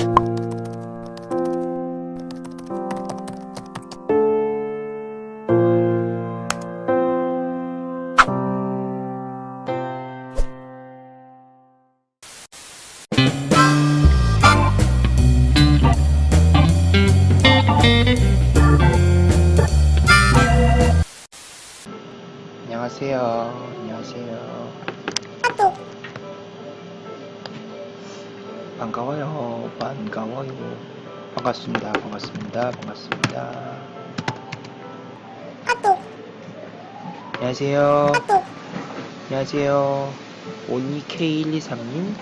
안 반가워요. 반가워요. 반갑습니다. 반갑습니다. 반갑습니다. 안녕하세요. 안녕하세요. 오니K123님.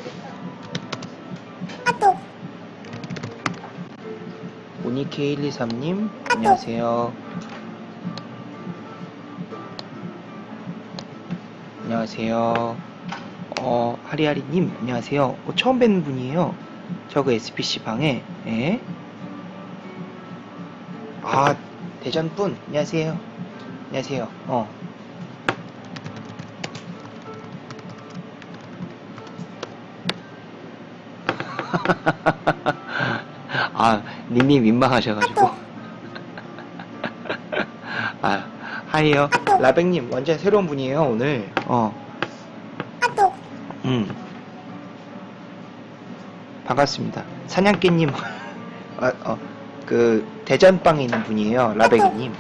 오니K123님. 안녕하세요. 안녕하세요. 어, 하리하리님, 안녕하세요. 어, 처음 뵙는 분이에요. 저 그 SPC 방에, 예. 아, 대전분, 안녕하세요. 안녕하세요. 어. 아, 닉님 민망하셔가지고. 아, 하이요. 라백님, 완전 새로운 분이에요, 오늘. 어. 음. 반갑습니다. 사냥개님, 어, 어, 그, 대전방에 있는 분이에요, 라백이님.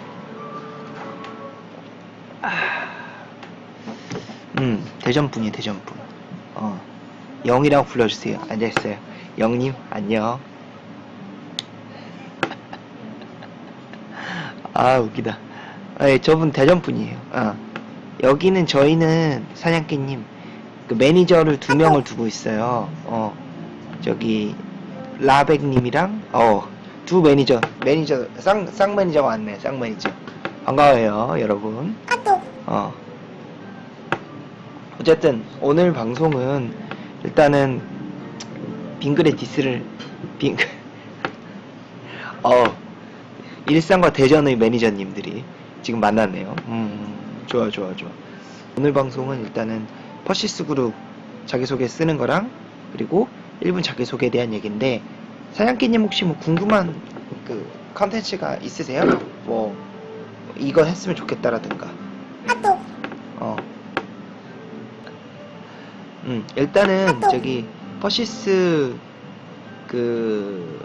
아, 음, 대전분이에요, 대전분. 어, 영이라고 불러주세요. 앉아있어요. 영님, 안녕. 아, 웃기다. 예, 저분 대전분이에요. 어. 여기는 저희는 사냥개님 그 매니저를 두 명을 두고 있어요. 어 저기 라백님이랑 어 두 매니저 매니저 쌍, 쌍 매니저가 왔네. 쌍 매니저 반가워요, 여러분. 어 어쨌든 오늘 방송은 일단은 빙글의 디스를 빙 어, 일상과 대전의 매니저님들이 지금 만났네요. 음, 좋아, 좋아, 좋아. 오늘 방송은 일단은 퍼시스 그룹 자기소개 쓰는 거랑 그리고 1분 자기소개에 대한 얘기인데 사냥개님 혹시 뭐 궁금한 그 컨텐츠가 있으세요? 뭐 이거 했으면 좋겠다라든가 어. 음, 일단은 저기 퍼시스 그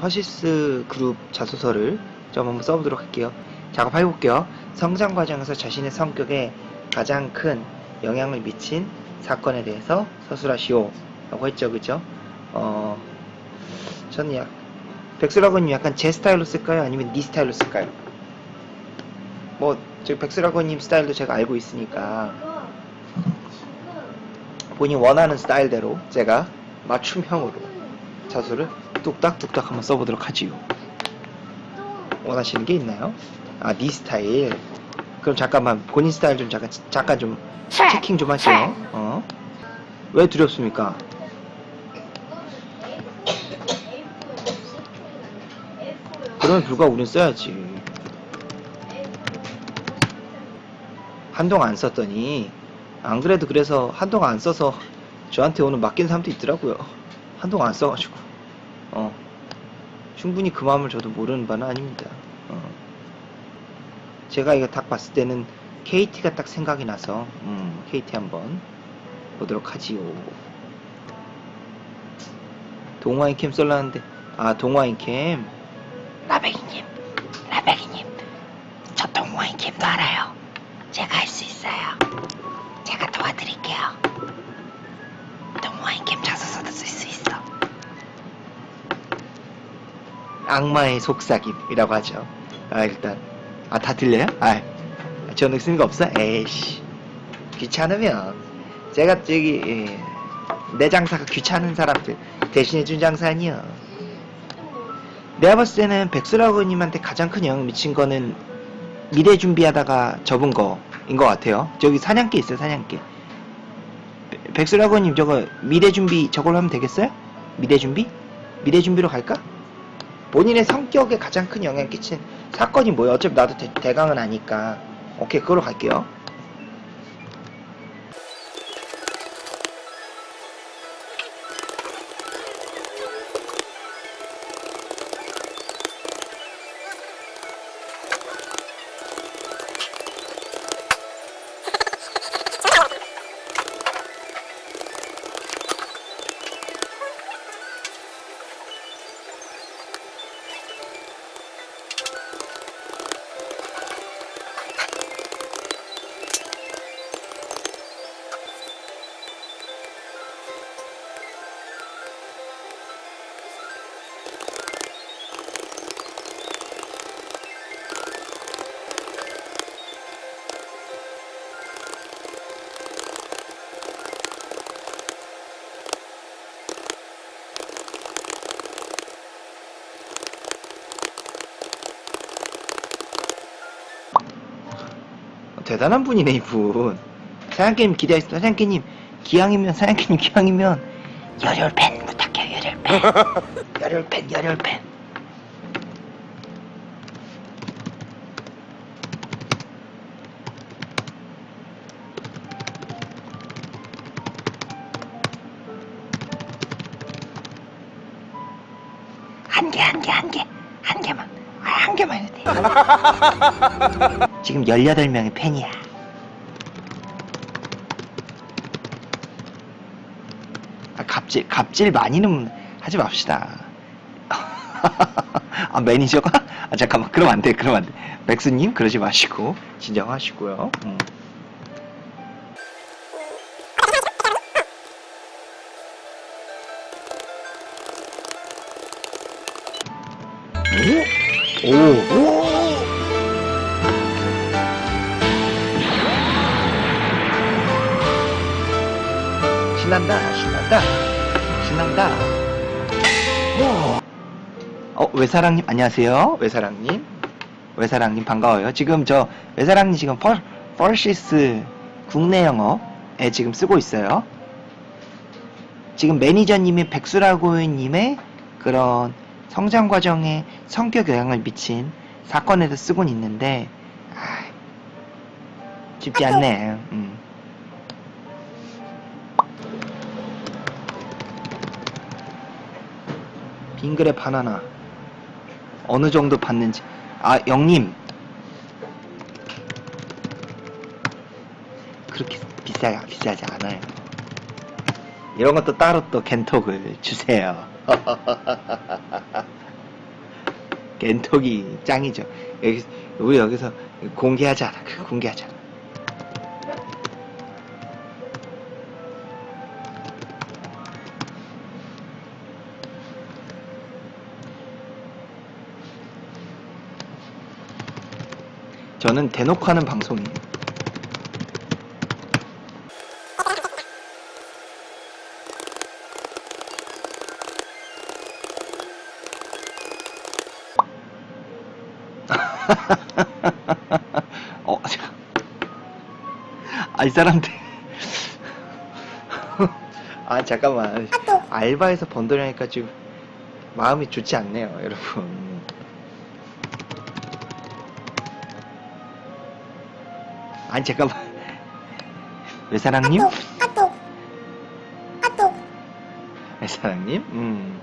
퍼시스 그룹 자소서를 좀 한번 써보도록 할게요. 작업해볼게요. 성장 과정에서 자신의 성격에 가장 큰 영향을 미친 사건에 대해서 서술하시오. 라고 했죠, 그죠? 어, 저는 약, 백수라고님 약간 제 스타일로 쓸까요? 아니면 니 스타일로 쓸까요? 뭐, 저 백수라고님 스타일도 제가 알고 있으니까, 본인 원하는 스타일대로 제가 맞춤형으로 자소를 뚝딱뚝딱 한번 써보도록 하지요. 원하시는 게 있나요? 아, 니 스타일. 그럼 잠깐만 본인 스타일 좀 잠깐 잠깐 좀 체킹 좀 하세요. 어? 왜 두렵습니까? 그러면 불과 우린 써야지. 한동안 안 썼더니 안 그래도 그래서 한동안 안 써서 저한테 오늘 맡긴 사람도 있더라고요. 한동안 안 써가지고. 어. 충분히 그 마음을 저도 모르는 바는 아닙니다. 어. 제가 이거 딱 봤을 때는 KT가 딱 생각이 나서 음, KT 한번 보도록 하지요. 동화인 캠 썰라는데 아 동화인 캠 라베기님 라베기님 저 동화인 캠도 알아요. 제가 할 수 있어요. 제가 도와드릴게요. 동화인 캠 자소서도 쓸 수 있어. 악마의 속삭임이라고 하죠. 아 일단 아 다 들려요? 아 저는 쓴거 없어? 에이씨 귀찮으면 제가 저기 예, 내 장사가 귀찮은 사람들 대신해 준 장사 아니야. 내가 봤을 때는 백수라고님한테 가장 큰 영향 미친 거는 미래 준비하다가 접은 거인 것 같아요. 저기 사냥개 있어요, 사냥개. 백- 백수라고님 저거 미래 준비 저걸로 하면 되겠어요? 미래 준비? 미래 준비로 갈까? 본인의 성격에 가장 큰 영향을 끼친 사건이 뭐예요? 어차피 나도 대, 대강은 아니까. 오케이, 그걸로 갈게요. 대단한 분이네, 이분. 사양캐님 기대하겠습니다. 사양캐님, 기왕이면, 사양캐님 기왕이면, 열혈팬 부탁해요, 열혈팬. 열혈팬, 열혈팬. 한 개, 한 개, 한 개, 한 개만. 아, 한 개만 해도 돼. 지금 18명의 팬이야. 아, 갑질, 갑질 많이는 하지 맙시다. 아, 매니저가? 아, 잠깐만. 그럼 안 돼, 그럼 안 돼. 맥스님, 그러지 마시고, 진정하시고요. 음. 오! 오! 신난다, 신난다, 신난다. 오. 어, 외사랑님, 안녕하세요. 외사랑님. 외사랑님, 반가워요. 지금 저, 외사랑님 지금 펄, 펄시스 국내 영어에 지금 쓰고 있어요. 지금 매니저님이 백수라고님의 그런 성장 과정에 성격 영향을 미친 사건에도 쓰곤 있는데, 아, 쉽지 않네. 음. 빙그레 바나나 어느 정도 받는지 아 영님 그렇게 비싸 비싸지 않아요 이런 것도 따로 또 겐톡을 주세요. 겐톡이 짱이죠. 여기 우리 여기서 공개하자. 그 공개하자. 저는 대놓고 하는 방송이에요. 어, 자. 아, 이 사람들. 아, 잠깐만. 알바에서 번 돈이니까 지금 마음이 좋지 않네요, 여러분. 아니 잠깐만 외사랑님? 아또 아또 외사랑님? 음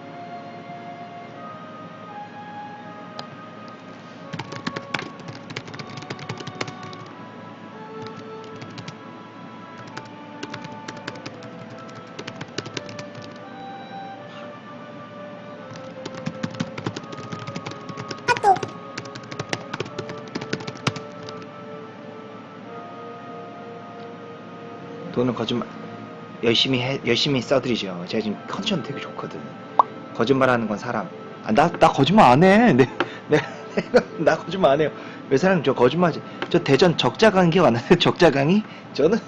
돈은 거짓말 열심히 해 열심히 써드리죠. 제가 지금 컨디션 되게 좋거든. 거짓말하는 건 사람. 아, 나, 나 거짓말 안 해. 내, 내, 내가 나 거짓말 안 해요. 외사랑 저 거짓말하지? 저 대전 적자강 기억 안 나요? 적자강이? 저는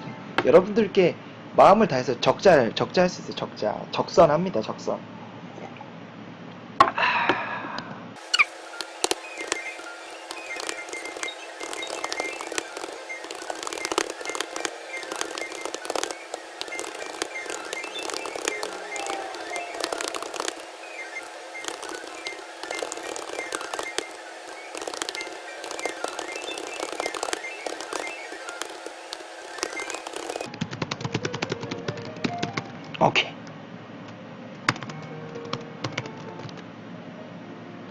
여러분들께 마음을 다해서 적자 적자 할 수 있어요. 적자. 적선합니다. 적선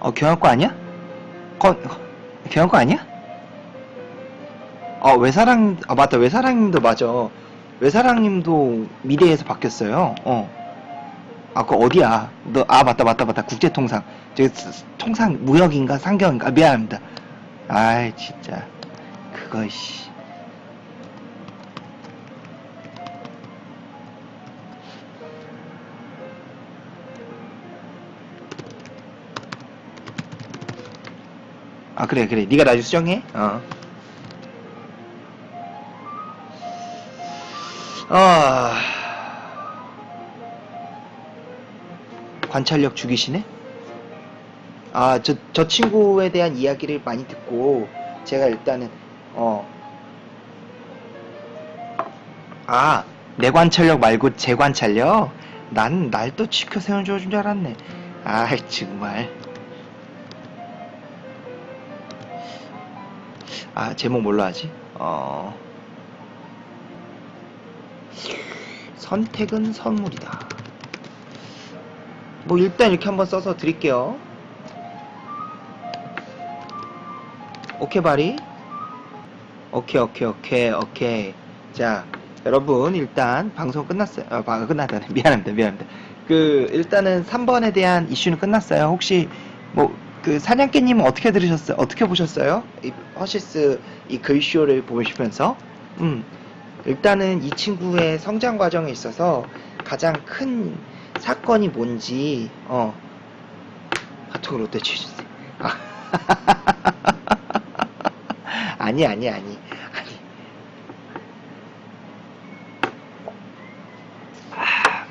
어, 경영과 아니야? 거, 경영과 아니야? 어, 외사랑, 아, 맞다. 외사랑님도 맞아. 외사랑님도 미대에서 바뀌었어요. 어. 아, 그 어디야? 너, 아, 맞다, 맞다, 맞다. 국제통상. 저, 스- 통상, 무역인가? 상경인가? 아, 미안합니다. 아이, 진짜. 그거, 씨. 아 그래 그래 네가 나중에 수정해 어. 아 관찰력 죽이시네 아저저 친구에 대한 이야기를 많이 듣고 제가 일단은 어 아, 내 관찰력 말고 제 관찰력? 난 날 또 지켜 세워줄 줄 알았네. 아, 정말. 아, 제목 뭘로 하지? 어. 선택은 선물이다. 뭐, 일단 이렇게 한번 써서 드릴게요. 오케이, 바리? 오케이, 오케이, 오케이, 오케이. 자, 여러분, 일단 방송 끝났어요. 아, 방 끝났다네. 미안합니다, 미안합니다. 그, 일단은 3번에 대한 이슈는 끝났어요. 혹시, 뭐, 그, 사냥개님은 어떻게 들으셨어요? 어떻게 보셨어요? 이 허시스 이 글쇼를 보시면서? 음, 일단은 이 친구의 성장 과정에 있어서 가장 큰 사건이 뭔지, 어, 카톡으로 롯데 주주세요. 아, 아니, 아니, 아니. 아니. 아,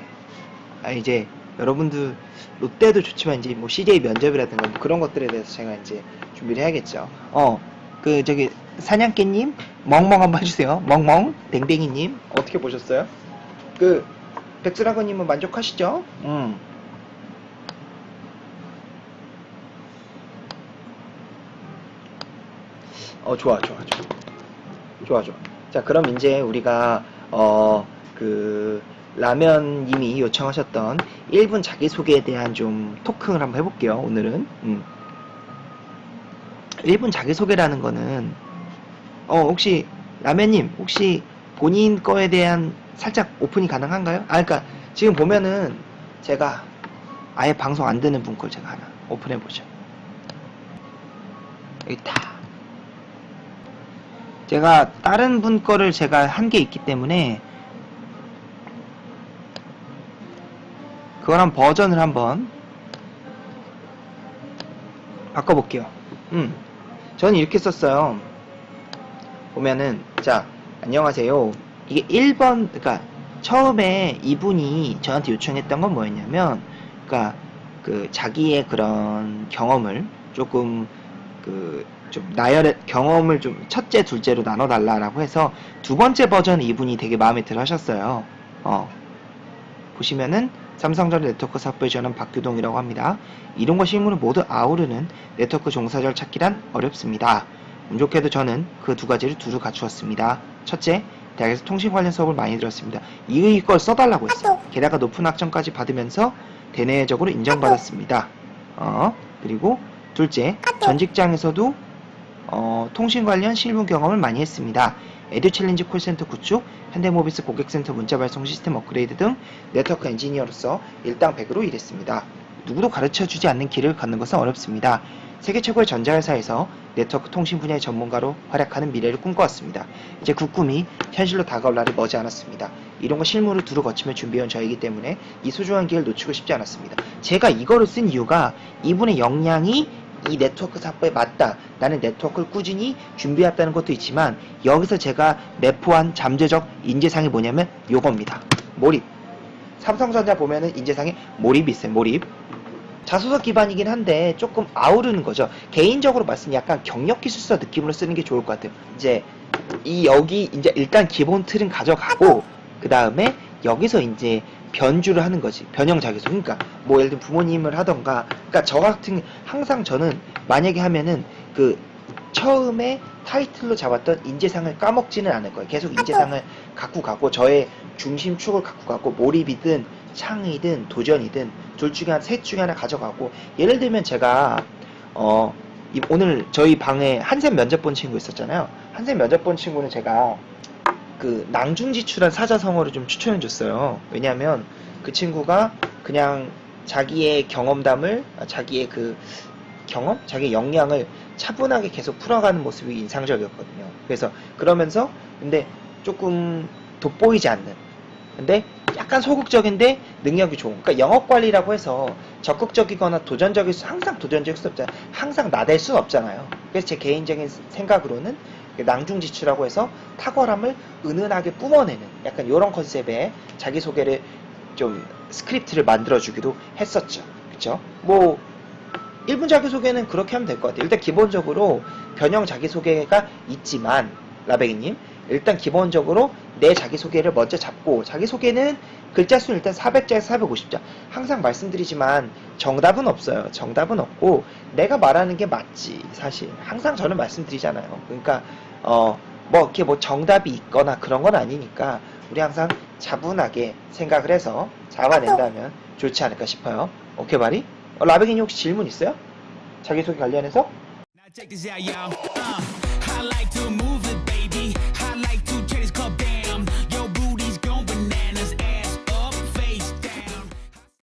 아, 이제 여러분들 롯데도 좋지만 이제 뭐 CJ 면접이라든가 뭐 그런 것들에 대해서 제가 이제 준비를 해야겠죠. 어, 그 저기 사냥개님 멍멍 한번 해주세요. 멍멍 댕댕이님 어떻게 보셨어요? 그 백수라고님은 만족하시죠? 음. 어 좋아 좋아 좋아 좋아 좋아 자 그럼 이제 우리가 어그 라면님이 요청하셨던 1분 자기소개에 대한 좀 토크를 한번 해볼게요 오늘은 음. 1분 자기소개라는 거는 어 혹시 라면님 혹시 본인 거에 대한 살짝 오픈이 가능한가요? 아 그러니까 지금 보면은 제가 아예 방송 안 되는 분 걸 제가 하나 오픈해 보죠 여기 다 제가 다른 분 거를 제가 한 게 있기 때문에 그거랑 버전을 한번 바꿔볼게요. 음, 저는 이렇게 썼어요. 보면은 자 안녕하세요. 이게 1번 그러니까 처음에 이분이 저한테 요청했던 건 뭐였냐면 그러니까 그 자기의 그런 경험을 조금 그 좀 나열의 경험을 좀 첫째, 둘째로 나눠 달라라고 해서 두 번째 버전 이분이 되게 마음에 들어 하셨어요. 어. 보시면은 삼성전자 네트워크 사업부에 지원한 박규동이라고 합니다. 이름과 실물을 모두 아우르는 네트워크 종사자를 찾기란 어렵습니다. 운 좋게도 저는 그 두 가지를 두루 갖추었습니다. 첫째, 대학에서 통신 관련 수업을 많이 들었습니다. 이걸 써달라고 했어요. 게다가 높은 학점까지 받으면서 대내적으로 인정받았습니다. 어, 그리고 둘째, 전 직장에서도 어, 통신 관련 실무 경험을 많이 했습니다. 에듀 챌린지 콜센터 구축, 현대모비스 고객센터 문자 발송 시스템 업그레이드 등 네트워크 엔지니어로서 일당백으로 일했습니다. 누구도 가르쳐 주지 않는 길을 걷는 것은 어렵습니다. 세계 최고의 전자회사에서 네트워크 통신 분야의 전문가로 활약하는 미래를 꿈꿔왔습니다. 이제 그 꿈이 현실로 다가올 날이 머지 않았습니다. 이런 거 실무를 두루 거치며 준비해온 저이기 때문에 이 소중한 기회를 놓치고 싶지 않았습니다. 제가 이거를 쓴 이유가 이분의 역량이 이 네트워크 사업에 맞다. 나는 네트워크를 꾸준히 준비했다는 것도 있지만 여기서 제가 내포한 잠재적 인재상이 뭐냐면 요겁니다. 몰입. 삼성전자 보면은 인재상에 몰입이 있어요. 몰입. 자소서 기반이긴 한데 조금 아우르는 거죠. 개인적으로 말씀 약간 경력 기술서 느낌으로 쓰는 게 좋을 것 같아요. 이제 이 여기 이제 일단 기본 틀은 가져가고 그 다음에 여기서 이제 변주를 하는 거지. 변형 자기소개. 그러니까 뭐 예를 들면 부모님을 하던가. 그러니까 저 같은 항상 저는 만약에 하면은 그 처음에 타이틀로 잡았던 인재상을 까먹지는 않을 거예요. 계속 인재상을 갖고 가고 저의 중심축을 갖고 가고 몰입이든 창의든 도전이든 둘 중에 한 셋 중에 하나 가져가고 예를 들면 제가 어 이- 오늘 저희 방에 한샘 면접 본 친구 있었잖아요. 한샘 면접 본 친구는 제가 그 낭중지출한 사자성어를 좀 추천해 줬어요. 왜냐하면 그 친구가 그냥 자기의 경험담을 아, 자기의 그 경험, 자기 역량을 차분하게 계속 풀어가는 모습이 인상적이었거든요. 그래서 그러면서 근데 조금 돋보이지 않는 근데 약간 소극적인데 능력이 좋은. 그러니까 영업 관리라고 해서 적극적이거나 도전적일 수 항상 도전적일 수 없잖아요. 항상 나댈 수는 없잖아요. 그래서 제 개인적인 생각으로는 낭중지추라고 해서 탁월함을 은은하게 뿜어내는 약간 이런 컨셉의 자기소개를 좀 스크립트를 만들어주기도 했었죠. 그쵸? 뭐 1분 자기소개는 그렇게 하면 될 것 같아요. 일단 기본적으로 변형 자기소개가 있지만 라베기님 일단 기본적으로 내 자기소개를 먼저 잡고 자기소개는 글자 수는 일단 400자에서 450자 항상 말씀드리지만 정답은 없어요 정답은 없고 내가 말하는 게 맞지 사실 항상 저는 말씀드리잖아요 그러니까 어 뭐 이렇게 뭐 정답이 있거나 그런 건 아니니까 우리 항상 차분하게 생각을 해서 잡아낸다면 좋지 않을까 싶어요 오케이 말이? 어, 라베기님 혹시 질문 있어요? 자기소개 관련해서?